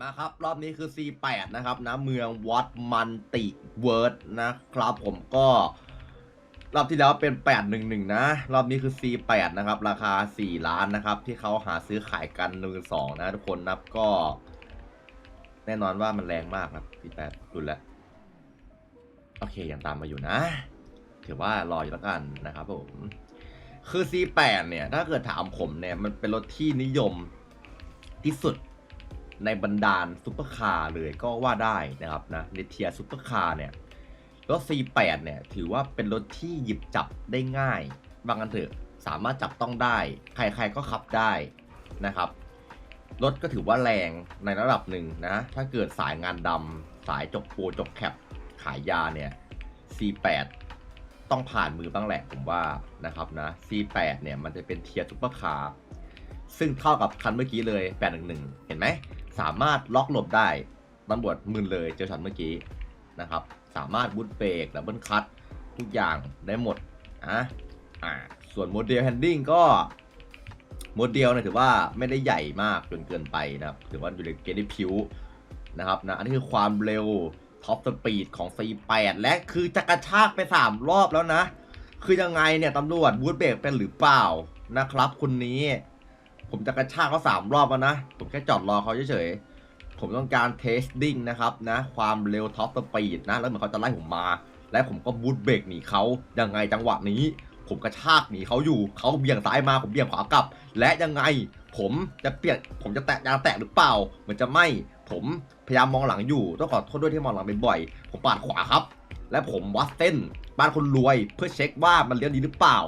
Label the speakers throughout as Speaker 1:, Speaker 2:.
Speaker 1: มาครับ รอบนี้คือ C8 นะครับนะเมืองวัดมันติเวิร์ดนะครับผมก็ รอบที่แล้วเป็น 811 นะ รอบนี้คือ C8 นะครับ ราคา 4 ล้านนะครับ ที่เขาหาซื้อขายกันมือสองนะทุกคนนับก็ แน่นอนว่ามันแรงมากครับ C8 ดูแลวโอเคยังตามมาอยู่นะ ถือว่ารออยู่แล้วกันนะครับผม คือ C8 เนี่ย ถ้าเกิดถามผมเนี่ย มันเป็นรถที่นิยมที่สุด ในบรรดาลซุปเปอร์คาร์เลยก็ว่าได้นะครับนะในเทียร์ซุปเปอร์คาร์เนี่ยรถ C8 เนี่ยถือว่าเป็นรถที่หยิบจับได้ง่ายบางกันเถอะสามารถจับต้องได้ ใครๆก็ขับได้นะครับรถก็ถือว่าแรงในระดับหนึ่งนะถ้าเกิดสายงานดำสายจกโปจกแคปขายยาเนี่ย C8 ต้องผ่านมือบ้างแหละผมว่านะครับนะ C8 เนี่ยมันจะเป็นเทียร์ซุปเปอร์คาร์ซึ่งเท่ากับคันเมื่อกี้เลย 811 เห็นไหม สามารถล็อกหลบได้ตำรวจมึนเลยเจอช็อตเมื่อกี้นะครับ สามารถบูทเบรกดับเบิลคัตทุกอย่างได้หมดอะอ่าส่วนโมเดลแฮนดิ้งก็โมเดลเนี่ยถือว่าไม่ได้ใหญ่มากจนเกินไปนะครับ ถือว่าอยู่ในเกณฑ์ที่ผิวนะครับนะอันนี้คือความเร็วท็อปสปีดของ C8 และคือจะกระชากไป 3 รอบแล้วนะ คือยังไงเนี่ยตำรวจบูทเบรกเป็นหรือเปล่านะครับคนนี้ ผมจะกระชากเขาสามรอบแล้วนะ ผมแค่จอดรอเขาเฉยๆ ผมต้องการเทสติ้งนะครับนะ ความเร็วท็อปสปีดนะ แล้วเหมือนเขาจะไล่ผมมา และผมก็บูทเบรกหนีเขายังไงจังหวะนี้ ผมกระชากหนีเขาอยู่ เขาเบี่ยงซ้ายมาผมเบี่ยงขวากลับ และยังไงผมจะเปลี่ยนผมจะแตะยางแตกหรือเปล่า เหมือนจะไม่ ผมพยายามมองหลังอยู่ต้องขอโทษด้วยที่มองหลังบ่อยๆผมปาดขวาครับ และผมวัดเส้นบ้านคนรวยเพื่อเช็คว่ามันเลี้ยวดีหรือเปล่า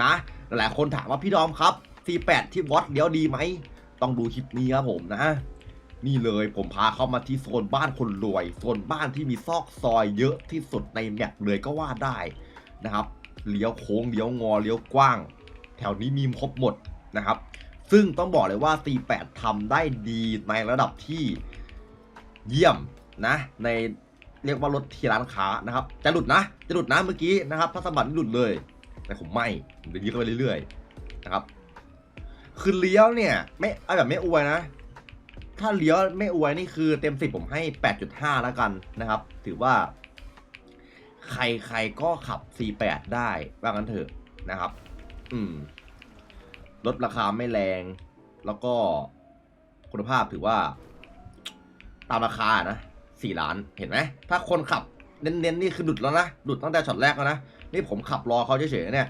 Speaker 1: นะ หลายๆคนถามว่าพี่ดอมครับ C8 ที่วัดเลี้ยวดีไหม ต้องดูคลิปนี้ครับผมนะ นี่เลยผมพาเข้ามาที่โซนบ้านคนรวย โซนบ้านที่มีซอกซอยเยอะที่สุดในแมปเลยก็ว่าได้นะครับ เลี้ยวโค้งเลี้ยวงอเลี้ยวกว้าง แถวนี้มีครบหมดนะครับ ซึ่งต้องบอกเลยว่า C8 ทำได้ดีในระดับที่เยี่ยมนะ ในเรียกว่ารถที่ร้านค้านะครับ จะหลุดนะ จะหลุดนะเมื่อกี้นะครับถ้าสะบัดหลุดเลย แต่ผมไม่ผมจะยืดเข้าไปเรื่อยๆนะครับ คือเลี้ยวเนี่ย ไม่เอาแบบไม่อวยนะ ถ้าเลี้ยวไม่อวยนี่คือเต็มสิบผมให้ 8.5 แล้วกันนะครับ ถือว่า ใครๆก็ขับ C8 ได้ว่างั้นเถอะนะครับ อืมลดราคาไม่แรง แล้วก็คุณภาพถือว่า ตามราคานะ4ล้านเห็นไหม ถ้าคนขับเน้นๆนี่คือหลุดแล้วนะหลุดตั้งแต่ช็อตแรกแล้วนะ นี่ผมขับรอเขาเฉยๆเนี่ย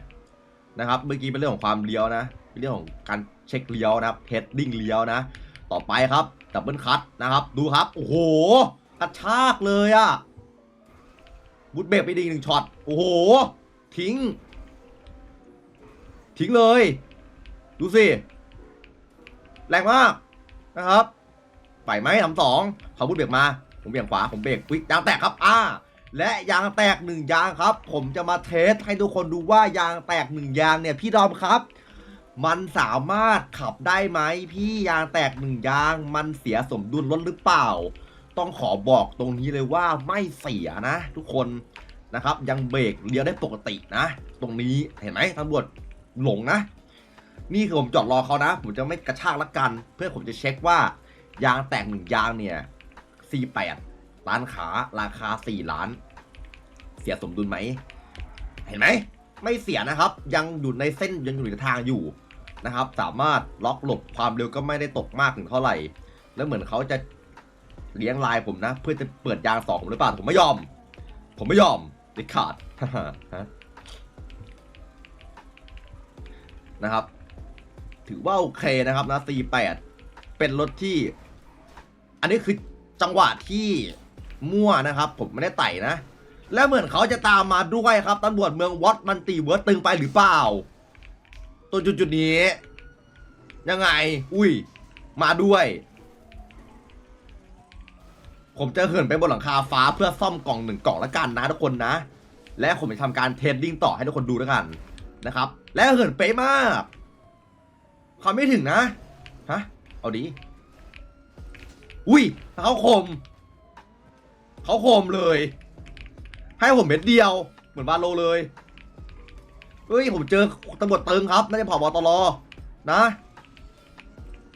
Speaker 1: นะครับ เมื่อกี้เป็นเรื่องของความเลี้ยวนะ เรื่องของการเช็คเลี้ยวนะครับเฮดดิ้งเลี้ยวนะ ต่อไปครับดับเบิลคัตนะครับ ดูครับ โอ้โหกระชากเลยอะบุดเบรกไปดีหนึ่งช็อต โอ้โห ทิ้ง ทิ้งเลย ดูสิ แรงมากนะครับไปไหมทำสองเขาบุดเบรกมา ผมเบี่ยงขวา ผมเบรกวิกยางแตกครับ อ่า และยางแตกหนึ่งยางครับ ผมจะมาเทสให้ทุกคนดูว่ายางแตกหนึ่งยางเนี่ยพี่ดอมครับ มันสามารถขับได้ไหมพี่ยางแตกหนึ่งยาง มันเสียสมดุลรถหรือเปล่า ต้องขอบอกตรงนี้เลยว่าไม่เสียนะ ทุกคนนะครับ ยังเบรกเลี้ยวได้ปกตินะ ตรงนี้เห็นไหมตำรวจหลงนะ นี่คือผมจอดรอเขานะ ผมจะไม่กระชากละกัน เพื่อผมจะเช็คว่ายางแตกหนึ่งยางเนี่ย C8 ร้านขาราคา 4 ล้าน เสียสมดุลไหม เห็นไหม ไม่เสียนะครับ ยังอยู่ในเส้นยังอยู่ในทางอยู่ นะครับ สามารถล็อกหลบความเร็วก็ไม่ได้ตกมากถึงเท่าไหร่ แล้วเหมือนเขาจะเลี้ยงลายผมนะ เพื่อจะเปิดยางสองผมหรือเปล่าผมไม่ยอม ผมไม่ยอมเด็ดขาดนะครับ ถือว่าโอเคนะครับนะ C8 เป็นรถที่ อันนี้คือจังหวะที่มั่วนะครับ ผมไม่ได้ไต่นะ แล้วเหมือนเขาจะตามมาด้วยครับตำรวจเมืองวอตมันตีเวิร์ดตึงไปหรือเปล่า ตัวจุดจุดนี้ ยังไง อุ้ย มาด้วย ผมจะเหินไปบนหลังคาฟ้าเพื่อซ่อมกล่องหนึ่งกล่องละกันนะทุกคนนะ และผมจะทำการเทรดดิ้งต่อให้ทุกคนดูแล้วกันนะครับ และเหินเป๊ะมากเขาไม่ถึงนะฮะเอาดีอุ้ยเขาคมเขาคมเลย ให้ผมเม็ดเดียว เหมือนบาโลเลย เฮ้ยผมเจอตำรวจเติงครับน่าจะผอบอตรนะ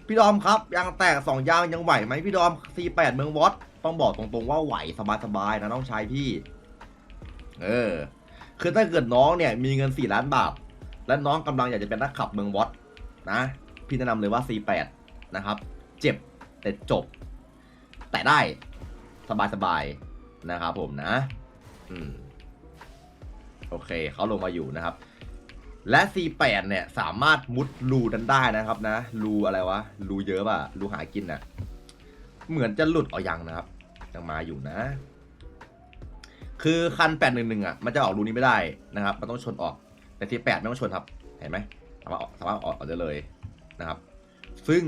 Speaker 1: พี่ดอมครับยางแตกสองยางยังไหวไหมพี่ดอม C8 เมืองวอตต้องบอกตรงๆว่าไหวสบายๆนะน้องชายพี่ เออ คือถ้าเกิดน้องเนี่ยมีเงิน 4 ล้านบาท และน้องกำลังอยากจะเป็นนักขับเมืองวอตนะ พี่แนะนำเลยว่า C8 นะครับ เจ็บแต่จบ แต่ได้สบายๆนะครับผมนะ อืมโอเค เขาลงมาอยู่นะครับ และ C8 เนี่ยสามารถมุดรูนั้นได้นะครับนะ รูอะไรวะ รูเยอะป่ะ รูหากินน่ะ เหมือนจะหลุดออกยังนะครับ ยังมาอยู่นะ คือคัน 811 อะ มันจะออกรูนี้ไม่ได้นะครับ มันต้องชนออก แต่ C8 ไม่ต้องชนครับ เห็นไหมสามารถออกสามารถออกออกได้เลยนะครับ ซึ่ง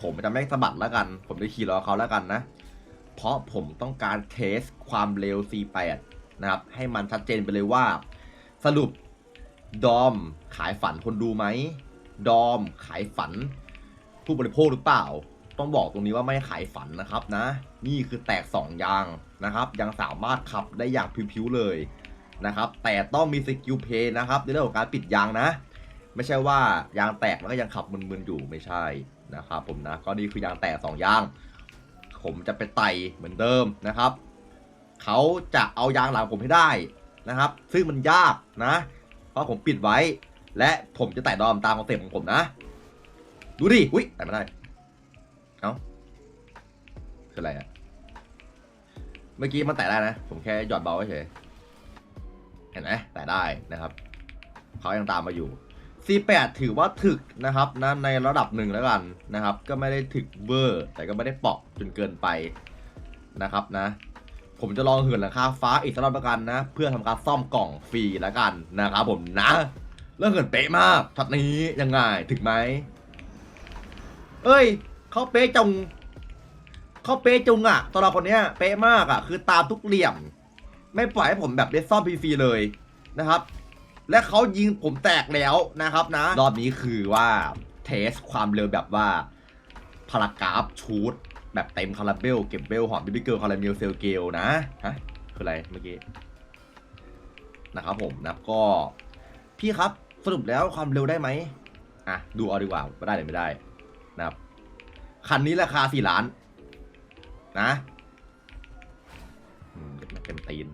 Speaker 1: ผมจะไม่สะบัดแล้วกัน ผมจะขี่รอเขาแล้วกันนะ เพราะผมต้องการเทสความเร็ว C8 นะครับ ให้มันชัดเจนไปเลยว่า สรุป ดอมขายฝันคนดูไหม ดอมขายฝัน ผู้บริโภคหรือเปล่า ต้องบอกตรงนี้ว่าไม่ขายฝันนะครับนะ นี่คือแตก 2 ยางนะครับ ยังสามารถขับได้อย่างพิ้วๆเลยนะครับ แต่ต้องมีสกิลเพย์นะครับในเรื่องของการปิดยางนะ ไม่ใช่ว่ายางแตกแล้วก็ยังขับมึนๆอยู่ไม่ใช่นะครับผมนะ ก็นี่คือยางแตก 2 ยาง ผมจะไปไต่เหมือนเดิมนะครับ เขาจะเอายางหลังผมให้ได้นะครับ ซึ่งมันยากนะ ราะผมปิดไว้ และผมจะไต่ดอมตามคอนเซ็ปต์ของผมนะ ดูดิ อุ้ยไต่ไม่ได้ เอ้าคืออะไรอะเมื่อกี้มันไต่ได้นะ ผมแค่หยอดเบาเฉย เห็นไหมไต่ได้นะครับ เขายังตามมาอยู่ C8 ถือว่าถึกนะครับนะในระดับหนึ่งแล้วกันนะครับ ก็ไม่ได้ถึกเวอร์ แต่ก็ไม่ได้เปอกจนเกินไปนะครับนะ ผมจะลองเหินหลังคาฟ้าอีกสักรอบละกันนะ เพื่อทำการซ่อมกล่องฟรีแล้วกันนะครับผมนะแล้วเหินเป๊ะมากช็อตนี้ยังไงถึงไหมเอ้ยเขาเป๊ะจงเขาเป๊ะจุงอะตัวเราคนเนี้ยเป๊ะมากอะคือตามทุกเหลี่ยม ไม่ปล่อยให้ผมแบบได้ซ่อมฟรีๆเลยนะครับ และเขายิงผมแตกแล้วนะครับนะ รอบนี้คือว่าเทสความเร็วแบบว่าพารากราฟชูด แบบเต็มคาราเบลเก็บเบลหอมบิบิเกิลคาราเมลเซลเกลนะฮะคืออะไรเมื่อกี้นะครับผมนะก็ พี่ครับสรุปแล้วความเร็วได้ไหมอะดูเอาดีกว่าว่ได้หรือไม่ได้นะครับคันนี้ราคาสี่ล้าน นะเต็มตีน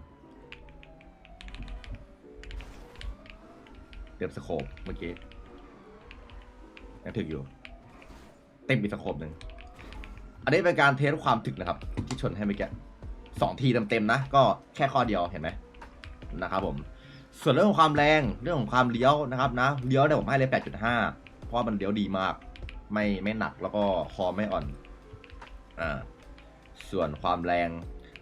Speaker 1: เต็มสโคปเมื่อกี้ยังถึกอยู่ เต็มอีกสโคปหนึ่ง อันนี้เป็นการเทสความถึกนะครับ ที่ชนให้เมื่อกี้สองทีเต็มๆนะ ก็แค่ข้อเดียวเห็นไหมนะครับผม ส่วนเรื่องของความแรงเรื่องของความเลี้ยวนะครับนะเลี้ยวเนี่ยผมให้เลย8.5เพราะมันเลี้ยวดีมาก ไม่ไม่หนักแล้วก็คอไม่อ่อนอ่าส่วนความแรง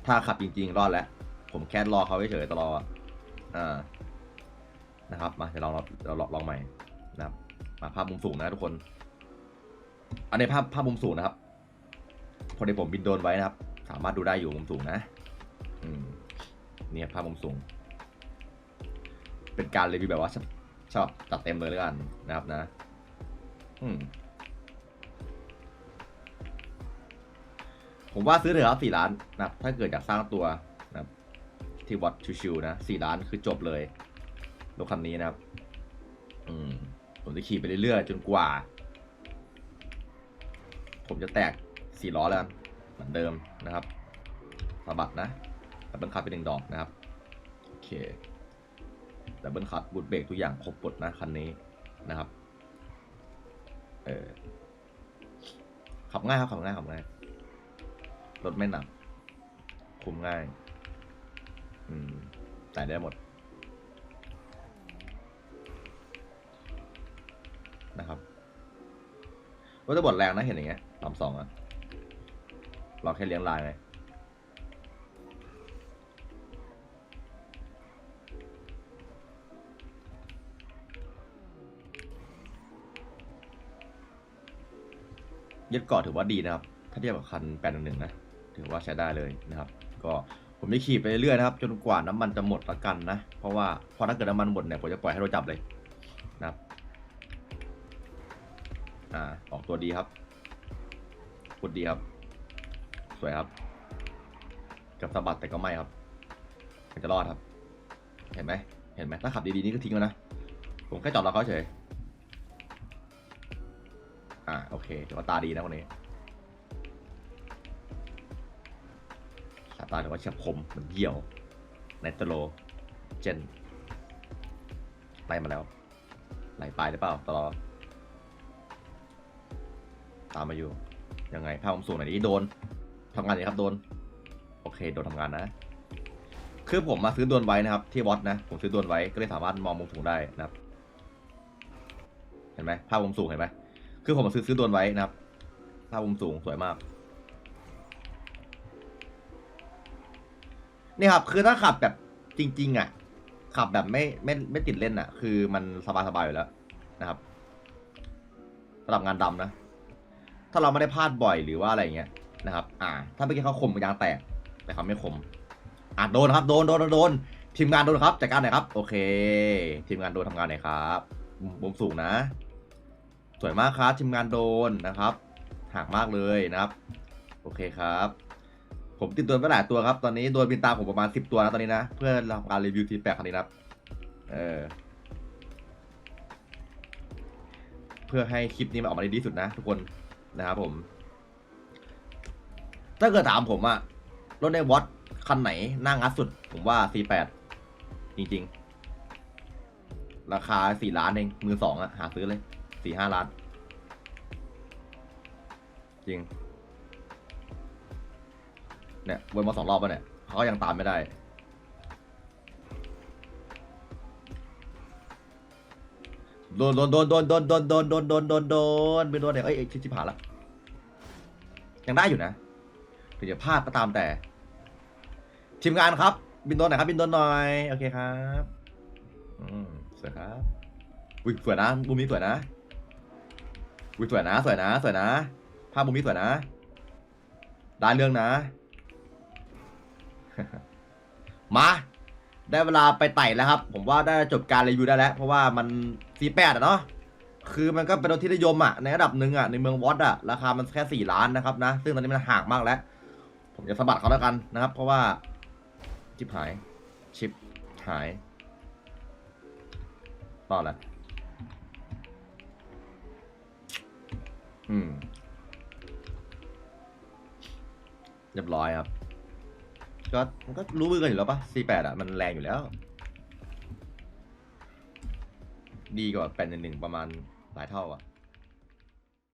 Speaker 1: ถ้าขับจริง ๆ รอดแล้ว ผมแค่รอเขาเฉยๆตลอดอ่านะครับมาเดี๋ยวลองเราลองลองใหม่นะครับมาภาพมุมสูงนะทุกคน อันนี้ภาพภาพมุมสูงนะครับ พอดีผมบินโดนไว้นะครับ สามารถดูได้อยู่มุมสูงนะ อืมเนี่ยภาพมุมสูง เป็นการรีวิวแบบว่าชอบชอบจัดเต็มเลยแล้วกันนะครับนะ อืมผมว่าซื้อเถอะครับสี่ล้านนะครับ ถ้าเกิดอยากสร้างตัวนะครับ ที่วัดชิวๆนะสี่ล้านคือจบเลยรถคันนี้นะครับ อืมผมจะขี่ไปเรื่อยๆจนกว่า ผมจะแตก สี่ล้อแล้วเหมือนเดิมนะครับสะบัดนะดับเบิลคัทไปหนึ่งดอกนะครับโอเคดับเบิลคัทบูทเบรกทุกอย่างครบหมดนะคันนี้นะครับเออขับง่ายครับขับง่ายขับง่ายรถไม่หนักคุมง่าย อืมใส่ได้หมด นะครับรถจะบดแรงนะเห็นอย่างเงี้ยลำสองอะ เราแค่เลี้ยงลายไงยึดเกาะถือว่าดีนะครับ ถ้าเทียบกับคันแปดหนึ่งนะ ถือว่าใช้ได้เลยนะครับ ก็ผมจะขี่ไปเรื่อยๆนะครับ จนกว่าน้ำมันจะหมดละกันนะ เพราะว่าพอถ้าเกิดน้ำมันหมดเนี่ยผมจะปล่อยให้เรถจับเลยนะครับ อ่า ออกตัวดีครับพูดดีครับ สวยครับกับสะบัดแต่ก็ไม่ครับมันจะรอดครับ เห็นไหมเห็นไหมถ้าขับดีๆนี่ก็ทิ้งแล้วนะ ผมแค่จอดรอเขาเฉย อ่าโอเคถือว่าตาดีนะคนนี้สายตาถือว่าเฉียบคมเหมือนเหี่ยวในตโลเจนไล่มาแล้วไหลไปหรือเปล่าตลอดตามมาอยู่ ยังไงภาพผมสูงหน่อยนี้โดน ทำงานเลยครับโดน โอเคโดนทำงานนะ คือผมมาซื้อดวนไว้นะครับ ที่วอตนะ ผมซื้อดวนไว้ก็เลยสามารถมองมุมสูงได้นะครับ เห็นไหมภาพมุมสูงเห็นไหมคือผมมาซื้อซื้อดวนไว้นะครับ ภาพมุมสูงสวยมากนี่ครับคือถ้าขับแบบจริง ๆ อะ ขับแบบไม่ไม่ไม่ติดเล่นอะ คือมันสบายสบายๆอยู่แล้วนะครับสำหรับงานดำนะ ถ้าเราไม่ได้พลาดบ่อยหรือว่าอะไรอย่างเงี้ย นะครับ อ่า ถ้าเมื่อกี้เขาคมยางแตก แต่เขาไม่คม อะโดนครับ โดน โดน โดน ทีมงานโดนครับจัดการหน่อยครับ โอเค ทีมงานโดนทำงานหน่อยครับมุมสูงนะ สวยมากครับทีมงานโดนนะครับหักมากเลยนะครับ โอเคครับ ผมติดตัวไปหลายตัวครับ ตอนนี้โดนบินตามผมประมาณสิบตัวนะตอนนี้นะ เพื่อทำการรีวิวทีแปดคันนี้นะครับเออเพื่อให้คลิปนี้มันออกมาได้ดีที่สุดนะ ทุกคนนะครับผม ถ้าเกิดถามผมอะรถในวอตคันไหนน่างัดสุด ผมว่า C8 จริง ๆ ราคาสี่ล้านเอง มือสองอะหาซื้อเลยสี่ห้าล้าน จริง เนี่ยวนมาสองรอบแล้วเนี่ยเขาก็ยังตามไม่ได้โดนโดนโดนโดนโดนโดนโดนโดนโดนโดนโดนไปโดนเนี่ยเอ้ยเอ้ยชิบชิบหายละยังได้อยู่นะ ถึงจะพลาดก็ตามแต่ ทีมงานครับ บินโดนหน่อยครับ บินโดนหน่อยโอเคครับอืมสวยครับอุ้ยสวยนะมุมนี้สวยนะอุ้ยสวยนะสวยนะสวยนะภาพมุมนี้สวยนะได้เรื่องนะ มาได้เวลาไปไต่แล้วครับ ผมว่าได้จบการรีวิวได้แล้ว เพราะว่ามัน C8 อะเนาะคือมันก็เป็นรถที่นิยมอะในระดับหนึ่งอะในเมืองวอตอะราคามันแค่สี่ล้านนะครับนะ ซึ่งตอนนี้มันห่างมากแล้ว ผมจะสะบัดเขาแล้วกันนะครับ เพราะว่าชิปหาย ชิปหายต่อแล้วอืมเรียบร้อยครับ ก็มันก็รู้มือกันอยู่แล้วปะ C8 อะ มันแรงอยู่แล้ว ดีกว่าแปดหนึ่งประมาณหลายเท่าอะ